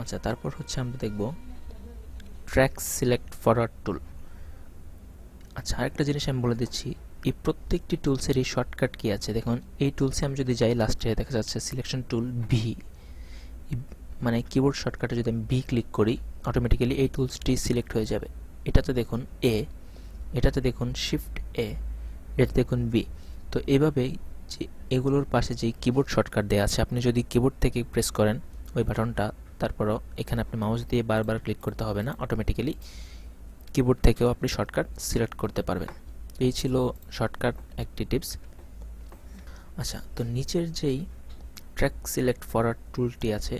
আচ্ছা তারপর হচ্ছে আমরা দেখব ট্র্যাক সিলেক্ট ফরওয়ার্ড টুল আচ্ছা আরেকটা জিনিস আমি বলে দিচ্ছি, এই প্রত্যেকটি টুলসেরই শর্টকাট কি আছে? দেখুন, এই টুলসে আমি যদি যাই লাস্টে দেখা যাচ্ছে সিলেকশন টুল ভি মানে কিবোর্ড শর্টকাটে যদি আমি ভি ক্লিক করি অটোমেটিক্যালি এই টুলসটি সিলেক্ট হয়ে যাবে। এটাতে দেখুন এ এটাতে দেখুন শিফট এ এটাতে দেখুন বি তো এভাবেই যে এগুলোর পাশে যে কিবোর্ড শর্টকাট দেওয়া আছে, আপনি যদি কিবোর্ড থেকে প্রেস করেন, ওই বাটনটা তারপরও এখানে আপনি মাউস দিয়ে বারবার ক্লিক করতে হবে না অটোমেটিক্যালি কিবোর্ড থেকেও আপনি শর্টকাট সিলেক্ট করতে পারবেন। এই ছিল শর্টকাট একটি টিপস আচ্ছা তো নিচের যেই ট্র্যাক সিলেক্ট ফরওয়ার্ড টুলটি আছে,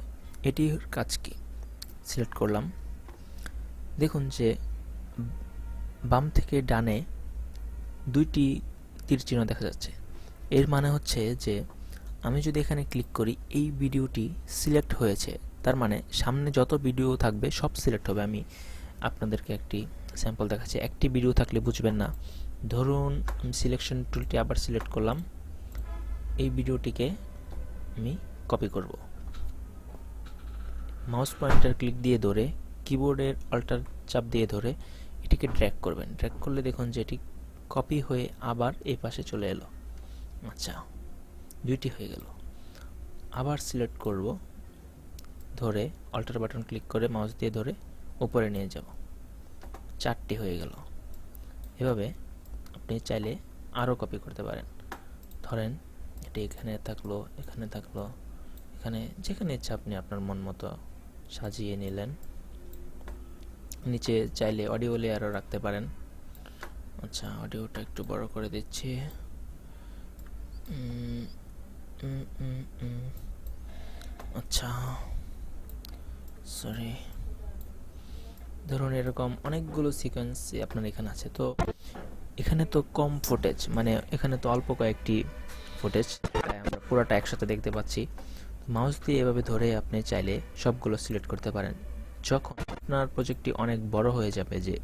এটির কাজ কি? সিলেক্ট করলাম। দেখুন যে বাম থেকে ডানে দুইটি তীর চিহ্ন দেখা যাচ্ছে। এর মানে হচ্ছে যে আমি যদি এখানে ক্লিক করি, এই ভিডিওটি সিলেক্ট হয়েছে। তার মানে সামনে যত ভিডিও থাকবে, সব সিলেক্ট হবে। আমি আপনাদেরকে একটি স্যাম্পল দেখাচ্ছি। একটি ভিডিও থাকলে বুঝবেন না। ধরুন, আমি সিলেকশন টুলটি আবার সিলেক্ট করলাম। এই ভিডিওটিকে আমি কপি করব। মাউস পয়েন্টার ক্লিক দিয়ে ধরে কিবোর্ডের অল্টার চাপ দিয়ে ধরে, এটিকে ড্র্যাগ করবেন। ড্র্যাগ করলে দেখুন যে এটি কপি হয়ে আবার এই পাশে চলে এলো। আচ্ছা দুইটি হয়ে গেল। আবার সিলেক্ট করব। ধরে অল্টার বাটন ক্লিক করে মাউস দিয়ে ধরে উপরে নিয়ে যাব। চারটি হয়ে গেল। এভাবে আপনি চাইলে আরও কপি করতে পারেন। ধরেন, এটি এখানে থাকল এখানে থাকল, এখানে যেখানে ইচ্ছা আপনি আপনার মন মতো সাজিয়ে নিলেন। নিচে চাইলে অডিও লেয়ারও রাখতে পারেন। আচ্ছা অডিওটা একটু বড় করে দিচ্ছি। আচ্ছা। সরি ধরুন এরকম অনেকগুলো সিকোয়েন্স আপনার এখানে আছে। তো এখানে তো কম ফুটেজ মানে এখানে তো অল্প কয়েকটি ফুটেজ তাই আমরা পুরোটা একসাথে দেখতে পাচ্ছি। মাউস দিয়ে এভাবে ধরে আপনি চাইলে সবগুলো সিলেক্ট করতে পারেন। যখন আপনার প্রজেক্টটি অনেক বড় হয়ে যাবে যে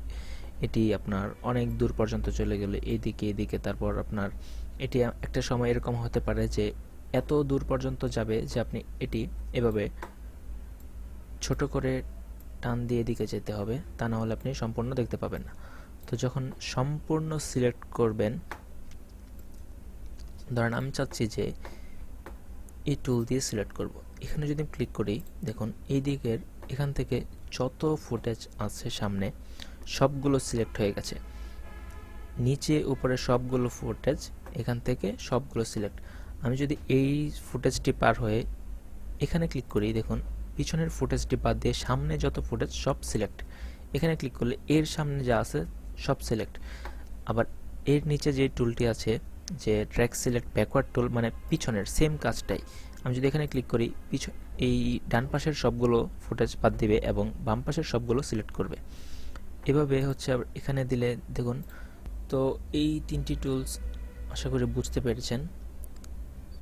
এটি আপনার অনেক দূর পর্যন্ত চলে গেলে এইদিকে এদিকে, তারপর আপনার এটি একটা সময় এরকম হতে পারে যে এত দূর পর্যন্ত যাবে যে আপনি এটি এভাবে ছোট করে টান দিয়ে এদিকে যেতে হবে, তা না হলে আপনি সম্পূর্ণ দেখতে পাবেন না। তো যখন সম্পূর্ণ সিলেক্ট করবেন, ধরেন আমি চাচ্ছি যে এই টুল দিয়ে সিলেক্ট করব। এখানে যদি ক্লিক করি, দেখুন, এই দিকের এখান থেকে যত ফুটেজ আছে সামনে, সবগুলো সিলেক্ট হয়ে গেছে। নিচে উপরে সবগুলো ফুটেজ এখান থেকে সবগুলো সিলেক্ট। আমি যদি এই ফুটেজটি পার হয়ে এখানে ক্লিক করি, দেখুন পিছনের ফুটেজটি বাদ দিয়ে সামনে যত ফুটেজ, সব সিলেক্ট এখানে ক্লিক করলে এর সামনে যা আছে, সব সিলেক্ট আবার এর নিচে যে টুলটি আছে, যে ট্র্যাক সিলেক্ট ব্যাকওয়ার্ড টুল মানে পিছনের সেম কাজটাই। আমি যদি এখানে ক্লিক করি পিছন এই ডান পাশের সবগুলো ফুটেজ বাদ দিবে এবং বাম পাশের সবগুলো সিলেক্ট করবে। এভাবে হচ্ছে আবার এখানে দিলে, দেখুন, তো এই তিনটি টুলস আশা করি বুঝতে পেরেছেন।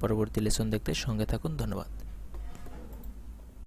পরবর্তী লেসন দেখতে সঙ্গে থাকুন, ধন্যবাদ।